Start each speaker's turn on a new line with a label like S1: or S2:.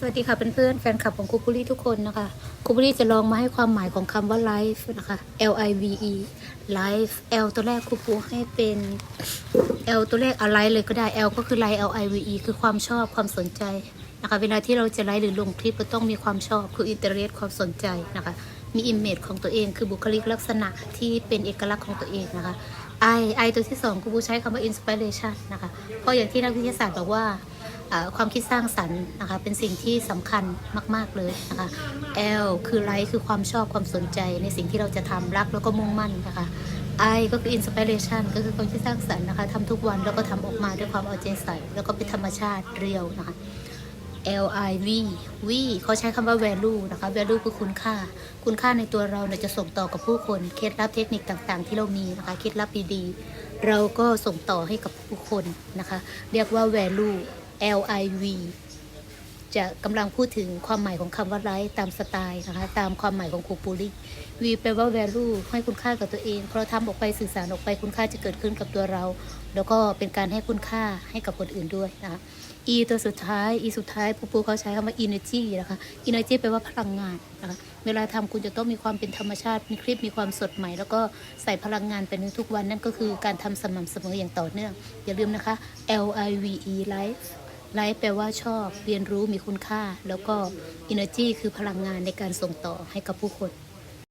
S1: สวัสดีค่ะเพื่อนๆแฟนคลับของครูปุรี่ทุกคนนะคะครูปุรี่จะลองมาให้ความหมายของคำว่า life นะคะ L I V E life L ตัวแรกครูปูให้เป็น L ตัวแรกอะไรเลยก็ได้ L ก็คือ like L I V E คือความชอบความสนใจนะคะ เวลาที่เราจะไลฟ์หรือลงคลิปเราต้องมีความชอบคืออินเตอร์เนความสนใจนะคะ มีอิมเมจของตัวเองคือบุคลิกลักษณะที่เป็นเอกลักษณ์ของตัวเองนะคะ I I ตัวที่สองครูปูใช้คำว่า inspiration นะคะเพราะอย่างที่นักวิทยาศาสตร์บอกว่า ความคิดสร้างสรรค์นะคะ เป็นสิ่งที่สำคัญมาก ๆเลยนะคะ L คือไลค์คือความชอบความสนใจในสิ่งที่เราจะทำรักแล้วก็มุ่งมั่นนะคะ I ก็คือ inspiration ก็คือความคิดสร้างสรรค์นะคะทำทุกวันแล้วก็ทำออกมาด้วยความเอาใจใส่ แล้วก็เป็นธรรมชาติเรียวนะคะ L I V V เขาใช้คำว่า value นะคะ value คือคุณค่า คุณค่าในตัวเราเนี่ยจะส่งต่อกับผู้คน เคล็ดลับเทคนิคต่างๆ ที่เรามีนะคะ เคล็ดลับดีๆ เราก็ส่งต่อให้กับผู้คนนะคะ เรียกว่า value L I V จะกำลังพูดถึงความหมายของคำว่าไลฟ์ตามสไตล์นะคะ ตามความหมายของครูปูลิวีแปลว่า value ให้คุณค่ากับตัวเองเพราะทำออกไปสื่อสารออกไปคุณค่าจะเกิดขึ้นกับตัวเรา แล้วก็เป็นการให้คุณค่าให้กับคนอื่นด้วยนะคะ E ตัวสุดท้าย E สุดท้ายปูปูเขาใช้คำว่า energy นะคะ energy แปลว่าพลังงานนะคะ เวลาทำคุณจะต้องมีความเป็นธรรมชาติ มีคลิปมีความสดใหม่ แล้วก็ใส่พลังงานไปในทุกวันนั่นก็คือการทำสม่ำเสมออย่างต่อเนื่อง อย่าลืมนะคะ L I V E life ไลฟ์แปลว่าชอบ เรียนรู้มีคุณค่า แล้วก็ energy คือพลังงานในการส่งต่อให้กับผู้คน